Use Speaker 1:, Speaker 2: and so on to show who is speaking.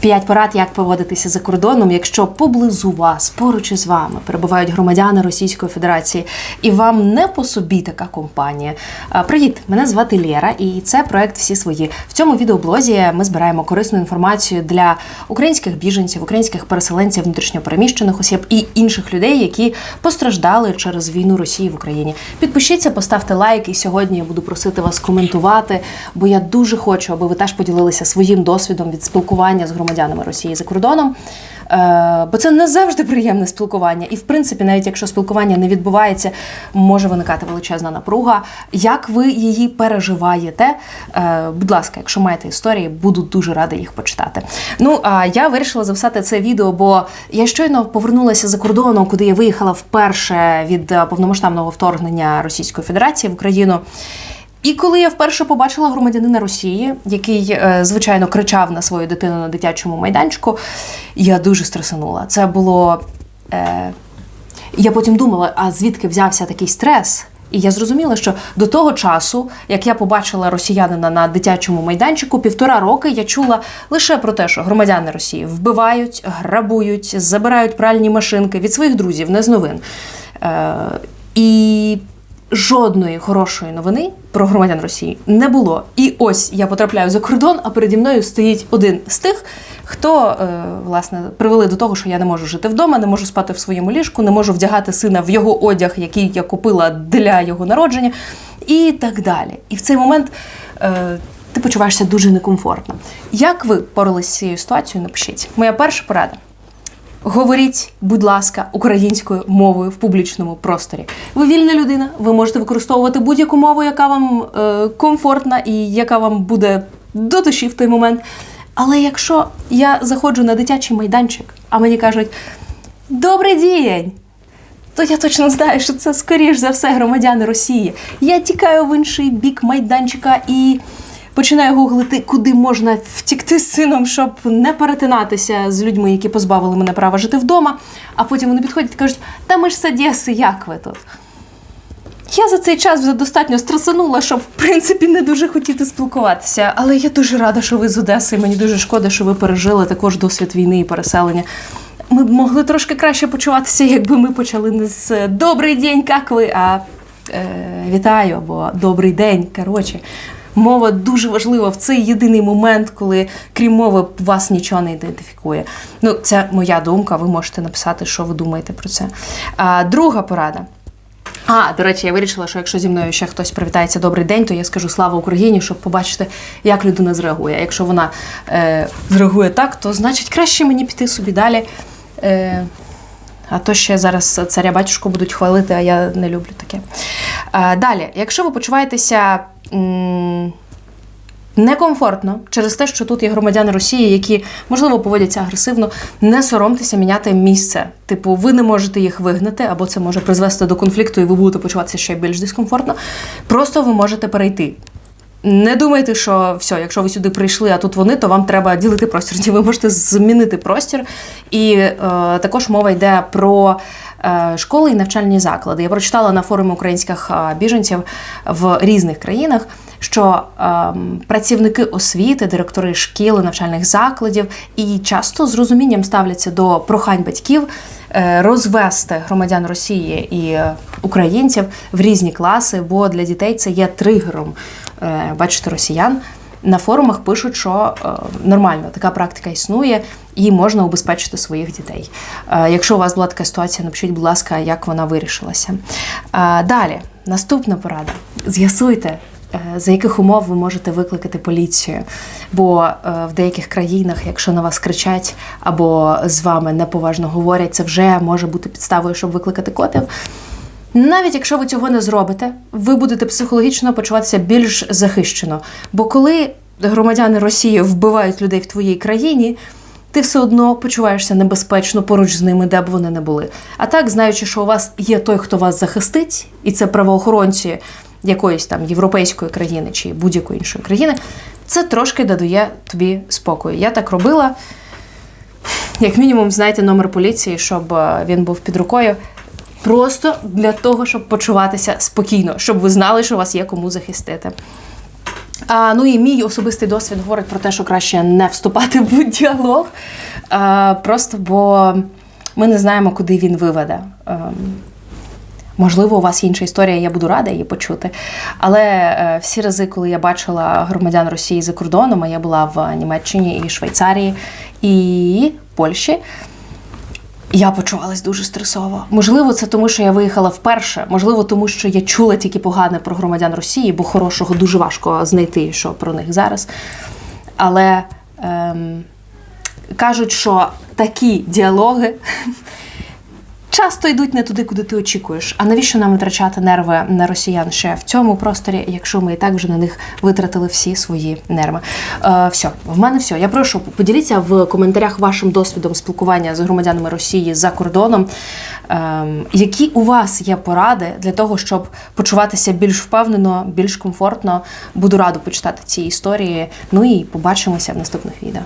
Speaker 1: П'ять порад, як поводитися за кордоном, якщо поблизу вас, поруч із вами перебувають громадяни Російської Федерації, і вам не по собі така компанія. Привіт, мене звати Лєра, і це проект Всі свої. В цьому відеоблозі ми збираємо корисну інформацію для українських біженців, українських переселенців, внутрішньопереміщених осіб і інших людей, які постраждали через війну Росії в Україні. Підпишіться, поставте лайк, і сьогодні я буду просити вас коментувати, бо я дуже хочу, аби ви теж поділилися своїм досвідом від спілкування з громадянами Росії за кордоном. Е, Бо це не завжди приємне спілкування, і в принципі, навіть якщо спілкування не відбувається, може виникати величезна напруга. Як ви її переживаєте? Е, Будь ласка, якщо маєте історії, буду дуже рада їх почитати. Ну а я вирішила записати це відео, бо я щойно повернулася за кордону, куди я виїхала вперше від е, повномасштабного вторгнення Російської Федерації в Україну. І коли я вперше побачила громадянина Росії, який, е, звичайно, кричав на свою дитину на дитячому майданчику, я дуже стресанула. Це було. Е... Я потім думала, а звідки взявся такий стрес? І я зрозуміла, що до того часу, як я побачила росіянина на дитячому майданчику, півтора роки я чула лише про те, що громадяни Росії вбивають, грабують, забирають пральні машинки від своїх друзів, не з новин. Е... І жодної хорошої новини про громадян Росії не було. І ось я потрапляю за кордон, а переді мною стоїть один з тих, хто е, власне привели до того, що я не можу жити вдома, не можу спати в своєму ліжку, не можу вдягати сина в його одяг, який я купила для його народження, і так далі. І в цей момент. Е, ти почуваєшся дуже некомфортно. Як ви поралися з цією ситуацією? Напишіть. Моя перша порада. Говоріть, будь ласка, українською мовою в публічному просторі. Ви вільна людина, ви можете використовувати будь-яку мову, яка вам е, комфортна і яка вам буде до душі в той момент. Але якщо я заходжу на дитячий майданчик, а мені кажуть Добрий день! То я точно знаю, що це скоріш за все громадяни Росії. Я тікаю в інший бік майданчика і починаю гуглити, куди можна втікти з сином, щоб не перетинатися з людьми, які позбавили мене права жити вдома. А потім вони підходять і кажуть: Та ми ж з Одеси, як ви тут? Я за цей час вже достатньо стресанула, щоб в принципі не дуже хотіти спілкуватися. Але я дуже рада, що ви з Одеси. Мені дуже шкода, що ви пережили також досвід війни і переселення. Ми б могли трошки краще почуватися, якби ми почали не з Добрий день, як ви, а е, вітаю або добрий день. Коротше, мова дуже важлива в цей єдиний момент, коли крім мови вас нічого не ідентифікує. Ну, це моя думка. Ви можете написати, що ви думаєте про це. А, друга порада. А, до речі, я вирішила, що якщо зі мною ще хтось привітається добрий день, то я скажу слава Україні, щоб побачити, як людина зреагує. Якщо вона е, зреагує так, то значить краще мені піти собі далі. Е, а то ще зараз царя батюшку будуть хвалити, а я не люблю таке. Е, далі, якщо ви почуваєтеся. Некомфортно через те, що тут є громадяни Росії, які можливо поводяться агресивно, не соромтеся міняти місце. Типу, ви не можете їх вигнати, або це може призвести до конфлікту, і ви будете почуватися ще більш дискомфортно. Просто ви можете перейти. Не думайте, що все, якщо ви сюди прийшли, а тут вони, то вам треба ділити простір. Ви можете змінити простір. І е, також мова йде про е, школи і навчальні заклади. Я прочитала на форумі українських е, біженців в різних країнах. Що е, працівники освіти, директори шкіл, навчальних закладів і часто з розумінням ставляться до прохань батьків е, розвести громадян Росії і українців в різні класи, бо для дітей це є тригером. Е, бачите, росіян на форумах пишуть, що е, нормально така практика існує і можна убезпечити своїх дітей. Е, якщо у вас була така ситуація, напишіть, будь ласка, як вона вирішилася. Е, далі, наступна порада: з'ясуйте. Е, За яких умов ви можете викликати поліцію? Бо е, в деяких країнах, якщо на вас кричать або з вами неповажно говорять, це вже може бути підставою, щоб викликати котів. Навіть якщо ви цього не зробите, ви будете психологічно почуватися більш захищено. Бо коли громадяни Росії вбивають людей в твоїй країні, ти все одно почуваєшся небезпечно поруч з ними, де б вони не були. А так, знаючи, що у вас є той, хто вас захистить, і це правоохоронці якоїсь там європейської країни чи будь-якої іншої країни, це трошки додає тобі спокою. Я так робила. Як мінімум, знайте номер поліції, щоб е, він був під рукою. Просто для того, щоб почуватися спокійно, щоб ви знали, що вас є кому захистити. А, ну і мій особистий досвід говорить про те, що краще не вступати в діалог. А, просто бо ми не знаємо, куди він виведе. Можливо, у вас інша історія, я буду рада її почути. Але е, всі рази, коли я бачила громадян Росії за кордоном, а я була в Німеччині і Швейцарії і Польщі. Я почувалась дуже стресово. Можливо, це тому, що я виїхала вперше. Можливо, тому що я чула тільки погане про громадян Росії, бо хорошого дуже важко знайти, що про них зараз. Але ем, кажуть, що такі діалоги часто йдуть не туди, куди ти очікуєш. А навіщо нам витрачати нерви на росіян ще в цьому просторі, якщо ми і так вже на них витратили всі свої нерви? Е, все, в мене все. Я прошу поділіться в коментарях вашим досвідом спілкування з громадянами Росії за кордоном. Ем, які у вас є поради для того, щоб почуватися більш впевнено, більш комфортно? Буду рада почитати ці історії. Ну і побачимося в наступних відео.